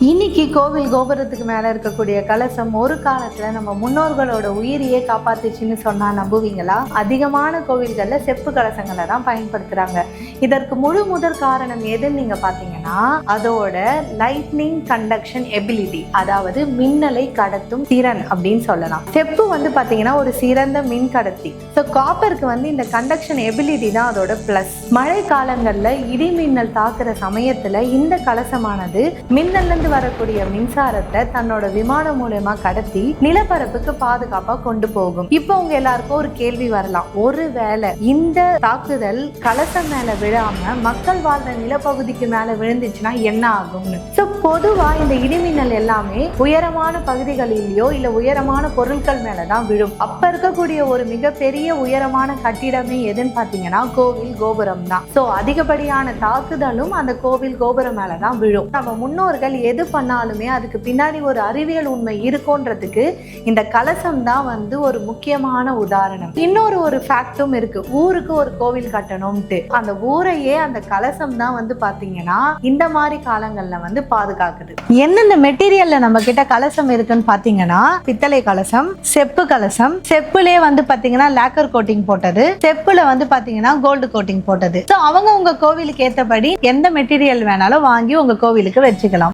இன்னைக்கு கோவில் கோபுரத்துக்கு மேலே இருக்கக்கூடிய கலசம் ஒரு காலத்தில் நம்ம முன்னோர்களோட உயிரையே காப்பாத்துச்சுன்னு சொன்னால் நம்புவீங்களா? அதிகமான கோவில்களில் செப்பு கலசங்களை தான் பயன்படுத்துகிறாங்க இதற்கு முழு முதற் காரணம் எதுன்னு நீங்கள் பார்த்தீங்கன்னா அதோட லைட்னிங் கண்டக்ஷன் எபிலிட்டி அதாவது மின்னலை கடத்தும் திறன் அப்படின்னு சொல்லலாம். செப்பு வந்து பார்த்தீங்கன்னா ஒரு சிறந்த மின் கடத்தி ஸோ காப்பருக்கு வந்து இந்த கண்டக்ஷன் எபிலிட்டி தான் அதோட ப்ளஸ் மழை காலங்களில் இடி மின்னல் தாக்குற சமயத்தில் இந்த கலசமானது மின்னல்லேருந்து வரக்கூடிய மின்சாரத்தை தன்னோட விமானம் மூலயமா கடத்தி நிலப்பரப்புக்கு பாதுகாப்பா கொண்டு போகும். இப்போ உங்க எல்லாருக்கும் ஒரு கேள்வி வரலாம். ஒருவேளை இந்த தாக்குதல் கலசம் மேல விழாம மக்கள் வாழ்ற நிலப்பகுதிக்கு மேல விழுந்துச்சுன்னா என்ன ஆகும்னு? ஸோ பொதுவா இந்த இடிமின்னல் எல்லாமே உயரமான பகுதிகளிலேயோ இல்ல உயரமான பொருட்கள் மேலதான் விழும். அப்ப இருக்கக்கூடிய ஒரு மிகப்பெரிய உயரமான கட்டிடமே எதுன்னு பாத்தீங்கன்னா கோவில் கோபுரம் தான் ஸோ அதிகப்படியான தாக்குதலும் அந்த கோவில் கோபுரம் மேலதான் விழும். நம்ம முன்னோர்கள் எது எது பண்ணாலுமே அதுக்கு பின்னாடி ஒரு அறிவியல் உண்மை இருக்குன்றதுக்கு இந்த கலசம் தான் வந்து ஒரு முக்கியமான உதாரணம். இன்னொரு ஒரு ஃபேக்டும் இருக்கு. ஊருக்கு ஒரு கோவில் கட்டணும்ட்டு. அந்த ஊரையே அந்த கலசம் தான் வந்து பாத்தீங்கன்னா இந்த மாதிரி காலங்கள்ல வந்து பாதுகாக்குது. எந்தெந்த மெட்டீரியல்ல நம்ம கிட்ட கலசம் இருக்குன்னு பாத்தீங்கன்னா பித்தளை கலசம் செப்பு கலசம். செப்புலே வந்து பாத்தீங்கன்னா லேக்கர் கோட்டிங் போட்டது. செப்புல வந்து பாத்தீங்கன்னா கோல்டு கோட்டிங் போட்டது. ஸோ அவங்க உங்க கோவிலுக்கு ஏற்றபடி எந்த மெட்டீரியல் வேணாலும் வாங்கி உங்க கோவிலுக்கு வச்சுக்கலாம்.